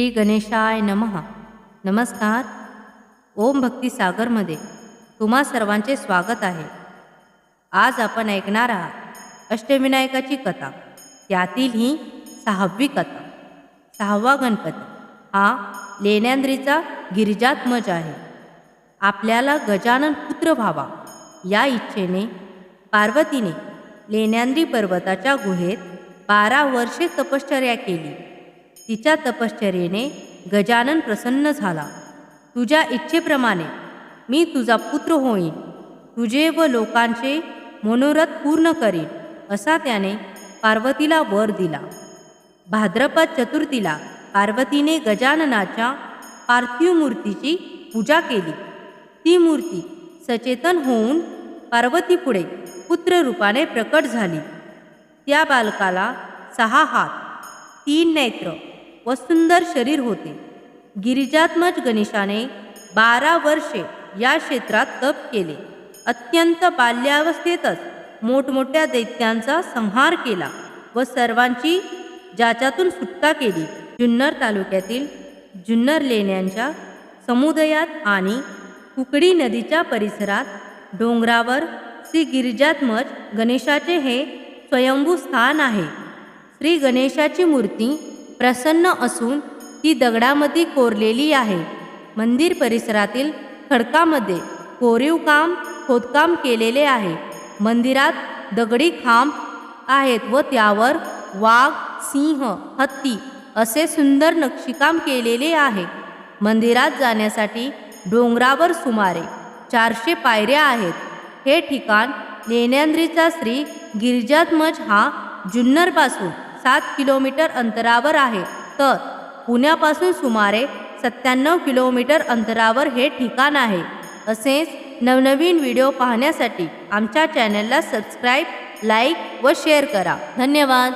श्री गणेशाय नमः. नमस्कार. ओम भक्ती सागरमध्ये तुम्हा सर्वांचे स्वागत आहे. आज आपण ऐकणार आहात अष्टविनायकाची कथा. त्यातील ही सहावी कथा. सहावा गणपती. हा लेण्यांद्रीचा गिरिजात्मज आहे. आपल्याला गजानन पुत्र व्हावा या इच्छेने पार्वतीने लेण्यांद्री पर्वताच्या गुहेत बारा वर्षे तपश्चर्या केली. तिच्या तपश्चर्येने गजानन प्रसन्न झाला. तुझ्या इच्छेप्रमाणे मी तुझा पुत्र होईन. तुझे व लोकांचे मनोरथ पूर्ण करीन असा त्याने पार्वतीला वर दिला. भाद्रपद चतुर्थीला पार्वतीने गजाननाच्या पार्थिव मूर्तीची पूजा केली. ती मूर्ती सचेतन होऊन पार्वतीपुढे पुत्ररूपाने प्रकट झाली. त्या बालकाला सहा हात तीन नेत्र व सुंदर शरीर होते. गिरिजात्मज गणेशाने बारा वर्षे या क्षेत्रात तप केले. अत्यंत बाल्यावस्थेतच मोठमोठ्या दैत्यांचा संहार केला व सर्वांची ज्याच्यातून सुटका केली. जुन्नर तालुक्यातील जुन्नर लेण्यांच्या समुदयात आणि कुकडी नदीच्या परिसरात डोंगरावर श्री गिरिजात्मज गणेशाचे हे स्वयंभू स्थान आहे. श्री गणेशाची मूर्ती प्रसन्न असून ती दगडामध्ये कोरलेली आहे. मंदिर परिसरातील खडकामध्ये कोरीव काम खोदकाम केलेले आहे. मंदिरात दगडी खांब आहेत व त्यावर वाघ सिंह हत्ती असे सुंदर नक्षीकाम केलेले आहे. मंदिरात जाण्यासाठी डोंगरावर सुमारे चारशे पायऱ्या आहेत. हे ठिकाण लेण्यांद्रीचा श्री गिरिजात्मज हा जुन्नरपासून सात किलोमीटर अंतरावर आहे. तर पुण्यापासून सुमारे सत्त्याण्णव किलोमीटर अंतरावर हे ठिकाण आहे. असेच नवनवीन व्हिडिओ पाहण्यासाठी आमच्या चॅनलला सबस्क्राईब लाईक व शेअर करा. धन्यवाद.